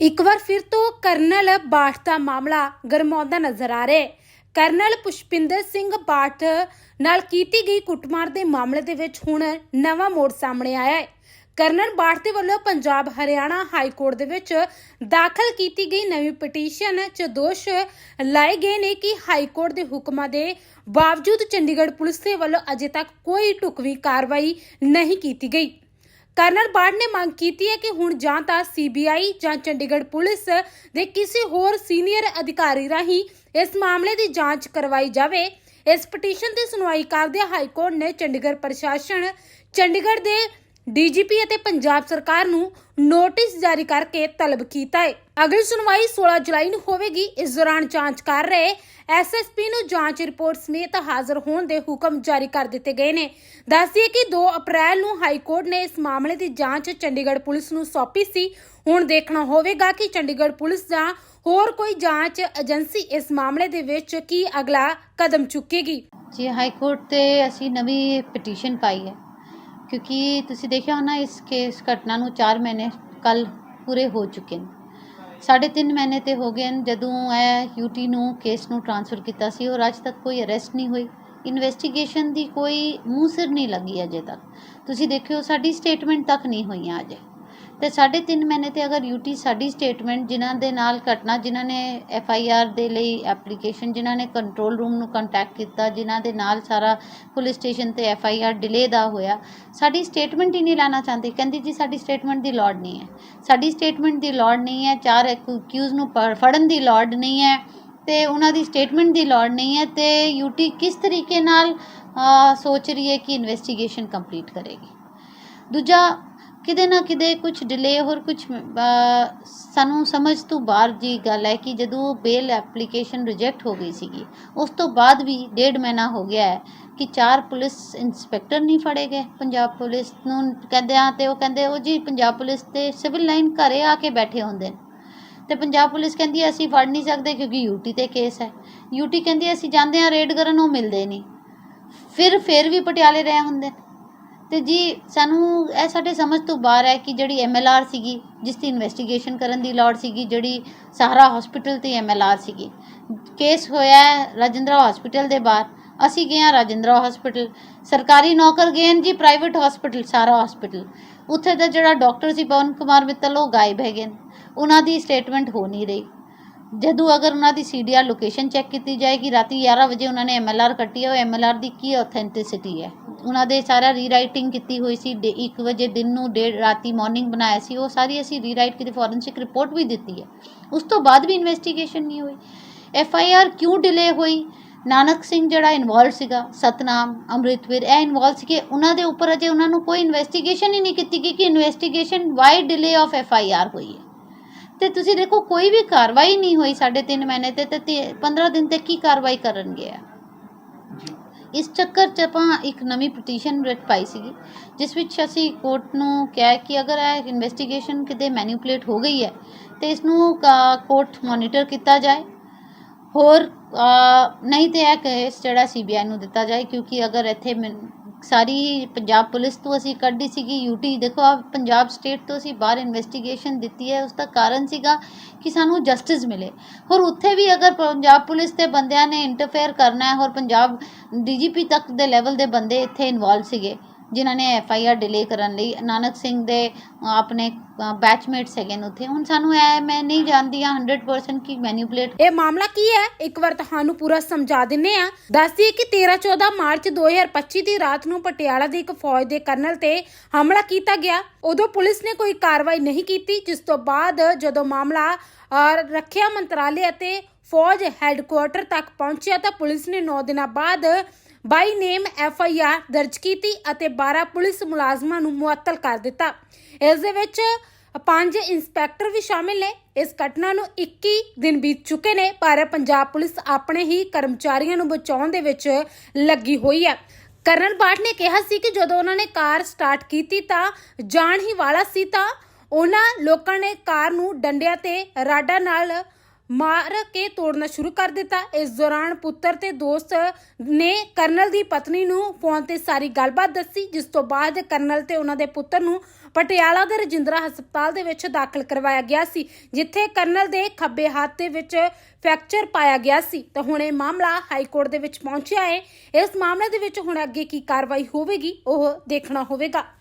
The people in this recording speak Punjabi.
ਇੱਕ ਵਾਰ ਫਿਰ ਤੋਂ ਕਰਨਲ ਬਾਠ ਦਾ ਮਾਮਲਾ ਗਰਮਾਉਂਦਾ ਨਜ਼ਰ ਆ ਰਿਹਾ ਹੈ। ਕਰਨਲ ਪੁਸ਼ਪਿੰਦਰ ਸਿੰਘ ਬਾਠ ਨਾਲ ਕੀਤੀ ਗਈ ਕੁੱਟਮਾਰ ਦੇ ਮਾਮਲੇ ਦੇ ਵਿੱਚ ਹੁਣ ਨਵਾਂ ਮੋੜ ਸਾਹਮਣੇ ਆਇਆ ਹੈ। ਕਰਨਲ ਬਾਠ ਦੇ ਵੱਲੋਂ ਪੰਜਾਬ ਹਰਿਆਣਾ ਹਾਈ ਕੋਰਟ ਦੇ ਵਿੱਚ ਦਾਖਲ ਕੀਤੀ ਗਈ ਨਵੀਂ ਪਟੀਸ਼ਨ 'ਚ ਦੋਸ਼ ਲਾਏ ਗਏ ਨੇ ਕਿ ਹਾਈ ਕੋਰਟ ਦੇ ਹੁਕਮਾਂ ਦੇ ਬਾਵਜੂਦ ਚੰਡੀਗੜ੍ਹ ਪੁਲਿਸ ਦੇ ਵੱਲੋਂ ਅਜੇ ਤੱਕ ਕੋਈ ਢੁਕਵੀਂ ਕਾਰਵਾਈ ਨਹੀਂ ਕੀਤੀ ਗਈ। ਕਰਨਲ ਬਾੜ ਨੇ ਮੰਗ ਕੀਤੀ ਹੈ ਕਿ ਹੁਣ ਜਾਂ ਤਾਂ ਸੀਬੀਆਈ ਜਾਂ ਚੰਡੀਗੜ੍ਹ ਪੁਲਿਸ ਦੇ ਕਿਸੇ ਹੋਰ ਸੀਨੀਅਰ ਅਧਿਕਾਰੀ ਰਾਹੀਂ ਇਸ ਮਾਮਲੇ ਦੀ ਜਾਂਚ ਕਰਵਾਈ ਜਾਵੇ। ਇਸ ਪਟੀਸ਼ਨ ਦੀ ਸੁਣਵਾਈ ਕਰਦਿਆਂ ਹਾਈ ਕੋਰਟ ਨੇ ਚੰਡੀਗੜ੍ਹ ਪ੍ਰਸ਼ਾਸਨ, ਚੰਡੀਗੜ੍ਹ ਦੇ ਡੀਜੀਪੀ ਅਤੇ ਪੰਜਾਬ ਸਰਕਾਰ ਨੂੰ ਨੋਟਿਸ ਜਾਰੀ ਕਰਕੇ ਤਲਬ ਕੀਤਾ ਹੈ। ਅਗਲੀ ਸੁਣਵਾਈ 16 ਜੁਲਾਈ ਨੂੰ ਹੋਵੇਗੀ। ਇਸ ਦੌਰਾਨ ਜਾਂਚ ਕਰ ਰਹੇ ਐਸਐਸਪੀ ਨੂੰ ਜਾਂਚ ਰਿਪੋਰਟ ਸਮੇਤ ਹਾਜ਼ਰ ਹੋਣ ਦੇ ਹੁਕਮ ਜਾਰੀ ਕਰ ਦਿੱਤੇ ਗਏ ਨੇ। ਦੱਸਦੀਏ ਕਿ 2 ਅਪ੍ਰੈਲ ਨੂੰ ਹਾਈ ਕੋਰਟ ਨੇ ਇਸ ਮਾਮਲੇ ਦੀ ਜਾਂਚ ਚੰਡੀਗੜ੍ਹ ਪੁਲਿਸ ਨੂੰ ਸੌਂਪੀ ਸੀ। ਹੁਣ ਦੇਖਣਾ ਹੋਵੇਗਾ ਕਿ ਚੰਡੀਗੜ੍ਹ ਪੁਲਿਸ ਜਾਂ ਹੋਰ ਕੋਈ ਜਾਂਚ ਏਜੰਸੀ ਇਸ ਮਾਮਲੇ ਦੇ ਵਿੱਚ ਕੀ ਅਗਲਾ ਕਦਮ ਚੁੱਕੇਗੀ। ਜੀ, ਹਾਈ ਕੋਰਟ ਤੇ ਅਸੀਂ ਨਵੀਂ ਪਟੀਸ਼ਨ ਪਾਈ ਹੈ। ਕਿਉਂਕਿ ਤੁਸੀਂ ਦੇਖਿਆ ਹੋਣਾ ਇਸ ਕੇਸ ਘਟਨਾ ਨੂੰ 4 ਮਹੀਨੇ ਕੱਲ ਪੂਰੇ ਹੋ ਚੁੱਕੇ ਨੇ। ਸਾਢੇ ਤਿੰਨ ਮਹੀਨੇ ਤੇ ਹੋ ਗਏ ਨੇ ਜਦੋਂ ਇਹ ਯੂਟੀ ਨੂੰ ਕੇਸ ਨੂੰ ਟ੍ਰਾਂਸਫਰ ਕੀਤਾ ਸੀ, ਔਰ ਅੱਜ ਤੱਕ ਕੋਈ ਅਰੈਸਟ ਨਹੀਂ ਹੋਈ। ਇਨਵੈਸਟੀਗੇਸ਼ਨ ਦੀ ਕੋਈ ਮੂੰਹ ਸਿਰ ਨਹੀਂ ਲੱਗੀ ਅਜੇ ਤੱਕ। ਤੁਸੀਂ ਦੇਖਿਓ, ਸਾਡੀ ਸਟੇਟਮੈਂਟ ਤੱਕ ਨਹੀਂ ਹੋਈਆਂ ਅਜੇ। ਤੇ ਸਾਢੇ ਤਿੰਨ ਮਹੀਨੇ ਤੇ ਅਗਰ ਯੂਟੀ ਸਾਡੀ ਸਟੇਟਮੈਂਟ ਜਿਨ੍ਹਾਂ ਦੇ ਨਾਲ ਘਟਨਾ, ਜਿਨ੍ਹਾਂ ਨੇ ਐਫ ਆਈ ਆਰ ਦੇ ਲਈ ਐਪਲੀਕੇਸ਼ਨ ਜਿਨ੍ਹਾਂ ਨੇ ਕੰਟਰੋਲ ਰੂਮ ਨੂੰ ਕੰਟੈਕਟ ਕੀਤਾ, ਜਿਨ੍ਹਾਂ ਦੇ ਨਾਲ ਸਾਰਾ ਪੁਲਿਸ ਸਟੇਸ਼ਨ ਤੇ ਐਫ ਆਈ ਆਰ ਡਿਲੇ ਦਾ ਹੋਇਆ, ਸਾਡੀ ਸਟੇਟਮੈਂਟ ਹੀ ਨਹੀਂ ਲੈਣਾ ਚਾਹੁੰਦੀ। ਕਹਿੰਦੀ ਜੀ, ਸਾਡੀ ਸਟੇਟਮੈਂਟ ਦੀ ਲੋੜ ਨਹੀਂ ਹੈ। ਸਾਡੀ ਸਟੇਟਮੈਂਟ ਦੀ ਲੋੜ ਨਹੀਂ ਹੈ, ਚਾਰ ਐਕਿਊਜ਼ ਨੂੰ ਪ- ਫੜਨ ਦੀ ਲੋੜ ਨਹੀਂ ਹੈ ਤੇ ਉਹਨਾਂ ਦੀ ਸਟੇਟਮੈਂਟ ਦੀ ਲੋੜ ਨਹੀਂ ਹੈ ਤੇ ਯੂਟੀ ਕਿਸ ਤਰੀਕੇ ਨਾਲ ਸੋਚ ਰਹੀ ਹੈ ਕਿ ਇਨਵੈਸਟੀਗੇਸ਼ਨ ਕੰਪਲੀਟ ਕਰੇਗੀ। ਦੂਜਾ ਕਿਤੇ ਨਾ ਕਿਤੇ ਕੁਝ ਡਿਲੇ ਹੋਰ ਕੁਝ ਸਾਨੂੰ ਸਮਝ ਤੋਂ ਬਾਹਰ ਦੀ ਗੱਲ ਹੈ ਕਿ ਜਦੋਂ ਬੇਲ ਐਪਲੀਕੇਸ਼ਨ ਰਿਜੈਕਟ ਹੋ ਗਈ ਸੀਗੀ, ਉਸ ਤੋਂ ਬਾਅਦ ਵੀ ਡੇਢ ਮਹੀਨਾ ਹੋ ਗਿਆ ਹੈ ਕਿ ਚਾਰ ਪੁਲਿਸ ਇੰਸਪੈਕਟਰ ਨਹੀਂ ਫੜੇ ਗਏ। ਪੰਜਾਬ ਪੁਲਿਸ ਨੂੰ ਕਹਿੰਦੇ ਆ ਤੇ ਉਹ ਕਹਿੰਦੇ, ਉਹ ਜੀ ਪੰਜਾਬ ਪੁਲਿਸ ਤੇ ਸਿਵਲ ਲਾਈਨ ਘਰੇ ਆ ਕੇ ਬੈਠੇ ਹੁੰਦੇ ਨੇ। ਤੇ ਪੰਜਾਬ ਪੁਲਿਸ ਕਹਿੰਦੀ ਅਸੀਂ ਫੜ ਨਹੀਂ ਸਕਦੇ ਕਿਉਂਕਿ ਯੂਟੀ ਤੇ ਕੇਸ ਹੈ। ਯੂਟੀ ਕਹਿੰਦੀ ਅਸੀਂ ਜਾਂਦੇ ਆ ਰੇਡ ਕਰਨ, ਉਹ ਮਿਲਦੇ ਨਹੀਂ। ਫਿਰ ਫਿਰ ਵੀ ਪਟਿਆਲੇ ਰਹੇ ਹੁੰਦੇ ਅਤੇ ਜੀ ਸਾਨੂੰ ਇਹ ਸਾਡੇ ਸਮਝ ਤੋਂ ਬਾਹਰ ਹੈ ਕਿ ਜਿਹੜੀ ਐੱਮ ਐੱਲ ਆਰ ਸੀਗੀ, ਜਿਸ ਦੀ ਇਨਵੈਸਟੀਗੇਸ਼ਨ ਕਰਨ ਦੀ ਲੋੜ ਸੀਗੀ, ਜਿਹੜੀ ਸਹਾਰਾ ਹੋਸਪਿਟਲ ਤੇ ਐੱਮ ਐੱਲ ਆਰ ਸੀਗੀ। ਕੇਸ ਹੋਇਆ ਰਾਜਿੰਦਰਾ ਹੋਸਪਿਟਲ ਦੇ ਬਾਹਰ। ਅਸੀਂ ਗਏ ਹਾਂ ਰਾਜਿੰਦਰਾ ਹੋਸਪਿਟਲ ਸਰਕਾਰੀ ਨੌਕਰ ਗਏ ਹਨ ਜੀ ਪ੍ਰਾਈਵੇਟ ਹੋਸਪਿਟਲ ਸਾਰਾ ਹੋਸਪਿਟਲ ਉੱਥੇ ਦਾ ਜਿਹੜਾ ਡਾਕਟਰ ਸੀ ਪਵਨ ਕੁਮਾਰ ਮਿੱਤਲ, ਉਹ ਗਾਇਬ ਹੈਗੇ ਨੇ ਉਹਨਾਂ ਦੀ ਸਟੇਟਮੈਂਟ ਹੋ ਨਹੀਂ ਰਹੀ। ਜਦੋਂ ਅਗਰ ਉਹਨਾਂ ਦੀ ਸੀਡੀਆਰ ਲੋਕੇਸ਼ਨ ਚੈੱਕ ਕੀਤੀ ਜਾਏਗੀ, ਰਾਤੀ 11 ਵਜੇ ਉਹਨਾਂ ਨੇ ਐਮਐਲਆਰ ਕੱਟੀ ਹੈ। ਉਹ ਐਮਐਲਆਰ ਦੀ ਕੀ ਆਥੈਂਟਿਸਿਟੀ ਹੈ? ਉਹਨਾਂ ਦੇ ਸਾਰਾ ਰੀਰਾਈਟਿੰਗ ਕੀਤੀ ਹੋਈ ਸੀ। 1 ਵਜੇ ਦਿਨ ਨੂੰ ਡੇਢ ਰਾਤੀ ਮਾਰਨਿੰਗ ਬਣਾਇਆ ਸੀ। ਉਹ ਸਾਰੀ ਅਸੀਂ ਰੀਰਾਈਟ ਕੀਤੀ ਫੋਰੈਂਸਿਕ ਰਿਪੋਰਟ ਵੀ ਦਿੱਤੀ ਹੈ। ਉਸ ਤੋਂ ਬਾਅਦ ਵੀ ਇਨਵੈਸਟੀਗੇਸ਼ਨ ਨਹੀਂ ਹੋਈ। ਐਫ ਆਈ ਆਰ ਕਿਉਂ ਡਿਲੇ ਹੋਈ? ਨਾਨਕ ਸਿੰਘ ਜਿਹੜਾ ਇਨਵੋਲਵ ਸੀਗਾ, ਸਤਨਾਮ, ਅੰਮ੍ਰਿਤਵੀਰ, ਇਹ ਇਨਵੋਲਵ ਸੀਗੇ। ਉਹਨਾਂ ਦੇ ਉੱਪਰ ਅਜੇ ਉਹਨਾਂ ਨੂੰ ਕੋਈ ਇਨਵੈਸਟੀਗੇਸ਼ਨ ਹੀ ਨਹੀਂ ਕੀਤੀ ਗਈ ਕਿ investigation why delay of F I R ਹੋਈ ਹੈ। ਤੇ ਤੁਸੀਂ ਦੇਖੋ ਕੋਈ ਵੀ ਕਾਰਵਾਈ ਨਹੀਂ ਹੋਈ ਸਾਢੇ ਤਿੰਨ ਮਹੀਨੇ ਤੇ ਤੇ 15 ਦਿਨ ਤੇ ਕੀ ਕਾਰਵਾਈ ਕਰਨਗੇ ਆ? ਇਸ ਚੱਕਰ 'ਚ ਆਪਾਂ ਇੱਕ ਨਵੀਂ ਪਟੀਸ਼ਨ ਰਿਟ ਪਾਈ ਸੀਗੀ ਜਿਸ ਵਿੱਚ ਅਸੀਂ ਕੋਰਟ ਨੂੰ ਕਿਹਾ ਕਿ ਅਗਰ ਇਹ ਇਨਵੈਸਟੀਗੇਸ਼ਨ ਕਿਤੇ ਮੈਨੀਪੂਲੇਟ ਹੋ ਗਈ ਹੈ ਤੇ ਇਸ ਨੂੰ ਕੋਰਟ ਮੋਨੀਟਰ ਕੀਤਾ ਜਾਏ। ਹੋਰ ਨਹੀਂ ਤੇ ਇਹ ਕੇਸ ਜਿਹੜਾ ਸੀਬੀਆਈ ਨੂੰ ਦਿੱਤਾ ਜਾਏ ਕਿਉਂਕਿ ਅਗਰ ਇੱਥੇ ਸਾਰੀ ਪੰਜਾਬ ਪੁਲਿਸ ਤੋਂ ਅਸੀਂ ਕੱਢੀ ਸੀਗੀ ਯੂਟੀ ਦੇਖੋ ਆ ਪੰਜਾਬ ਸਟੇਟ ਤੋਂ ਅਸੀਂ ਬਾਹਰ ਇਨਵੈਸਟੀਗੇਸ਼ਨ ਦਿੱਤੀ ਹੈ, ਉਸ ਦਾ ਕਾਰਨ ਸੀਗਾ ਕਿ ਸਾਨੂੰ ਜਸਟਿਸ ਮਿਲੇ। ਹੋਰ ਉੱਥੇ ਵੀ ਅਗਰ ਪੰਜਾਬ ਪੁਲਿਸ ਦੇ ਬੰਦਿਆਂ ਨੇ ਇੰਟਰਫੇਅਰ ਕਰਨਾ ਹੈ, ਹੋਰ ਪੰਜਾਬ ਡੀਜੀਪੀ ਤੱਕ ਦੇ ਲੈਵਲ ਦੇ ਬੰਦੇ ਇੱਥੇ ਇਨਵੋਲਵ ਸੀਗੇ। ਜਿਨ੍ਹਾਂ ਨੇ ਐਫ ਆਈ ਆਰ ਡਿਲੇ ਕਰਨ ਲਈ ਨਾਨਕ ਸਿੰਘ ਦੇ ਆਪਣੇ ਬੈਚਮੇਟਸ ਹੈਗੇ ਨੇ ਉੱਥੇ। ਹੁਣ ਸਾਨੂੰ ਇਹ ਮੈਂ ਨਹੀਂ ਜਾਣਦੀ ਹਾਂ 100% ਕਿ ਮੈਨੀਪੂਲੇਟ ਇਹ ਮਾਮਲਾ ਕੀ ਹੈ? ਇੱਕ ਵਾਰ ਤੁਹਾਨੂੰ ਪੂਰਾ ਸਮਝਾ ਦਿੰਨੇ ਆ। ਦੱਸਦੀਏ ਕਿ 13-14 ਮਾਰਚ 2025 ਦੀ ਰਾਤ ਨੂੰ ਪਟਿਆਲਾ ਦੇ ਇੱਕ ਫੌਜ ਦੇ ਕਰਨਲ ਤੇ ਹਮਲਾ ਕੀਤਾ ਗਿਆ। ਉਦੋਂ ਪੁਲਿਸ ਨੇ ਕੋਈ ਕਾਰਵਾਈ ਨਹੀਂ ਕੀਤੀ ਜਿਸ ਤੋਂ ਬਾਅਦ ਜਦੋਂ ਮਾਮਲਾ ਅਹ, ਰੱਖਿਆ ਮੰਤਰਾਲੇ ਅਤੇ ਫੌਜ ਹੈੱਡਕੁਆਰਟਰ ਤੱਕ ਪਹੁੰਚਿਆ ਤਾਂ ਪੁਲਿਸ ਨੇ 9 ਦਿਨਾਂ ਬਾਅਦ ਬਾਈ ਨੇਮ ਐਫ ਆਈ ਆਰ ਦਰਜ ਕੀਤੀ ਅਤੇ 12 ਪੁਲਿਸ ਮੁਲਾਜ਼ਮਾਂ ਨੂੰ ਮੁਅੱਤਲ ਕਰ ਦਿੱਤਾ। ਇਸ ਦੇ ਵਿੱਚ ਪੰਜ ਇੰਸਪੈਕਟਰ ਵੀ ਸ਼ਾਮਿਲ ਨੇ। ਇਸ ਘਟਨਾ ਨੂੰ 21 ਦਿਨ ਬੀਤ ਚੁੱਕੇ ਨੇ, ਪਰ ਪੰਜਾਬ ਪੁਲਿਸ ਆਪਣੇ ਹੀ ਕਰਮਚਾਰੀਆਂ ਨੂੰ ਬਚਾਉਣ ਦੇ ਵਿੱਚ ਲੱਗੀ ਹੋਈ ਹੈ। ਕਰਨ ਬਾਠ ਨੇ ਕਿਹਾ ਸੀ ਕਿ ਜਦੋਂ ਉਹਨਾਂ ਨੇ ਕਾਰ ਸਟਾਰਟ ਕੀਤੀ ਤਾਂ ਜਾਣ ਹੀ ਵਾਲਾ ਸੀ ਤਾਂ ਉਹਨਾਂ ਲੋਕਾਂ ਨੇ ਕਾਰ ਨੂੰ ਡੰਡਿਆਂ ਤੇ ਰਾਡਾਂ ਨਾਲ ਮਾਰ ਕੇ ਤੋੜਨਾ ਸ਼ੁਰੂ ਕਰ ਦਿੱਤਾ। ਇਸ ਦੌਰਾਨ ਪੁੱਤਰ ਤੇ ਦੋਸਤ ਨੇ ਕਰਨਲ ਦੀ ਪਤਨੀ ਨੂੰ ਫੋਨ ਤੇ ਸਾਰੀ ਗੱਲਬਾਤ ਦੱਸੀ, ਜਿਸ ਤੋਂ ਬਾਅਦ ਕਰਨਲ ਤੇ ਉਹਨਾਂ ਦੇ ਪੁੱਤਰ ਨੂੰ ਪਟਿਆਲਾ ਦੇ ਰਜਿੰਦਰਾ ਹਸਪਤਾਲ ਦੇ ਵਿੱਚ ਦਾਖਲ ਕਰਵਾਇਆ ਗਿਆ ਸੀ, ਜਿੱਥੇ ਕਰਨਲ ਦੇ ਖੱਬੇ ਹੱਥ ਦੇ ਵਿੱਚ ਫ੍ਰੈਕਚਰ ਪਾਇਆ ਗਿਆ ਸੀ। ਤਾਂ ਹੁਣ ਇਹ ਮਾਮਲਾ ਹਾਈ ਕੋਰਟ ਦੇ ਵਿੱਚ ਪਹੁੰਚਿਆ ਹੈ। ਇਸ ਮਾਮਲੇ ਦੇ ਵਿੱਚ ਹੁਣ ਅੱਗੇ ਕੀ ਕਾਰਵਾਈ ਹੋਵੇਗੀ, ਉਹ ਦੇਖਣਾ ਹੋਵੇਗਾ।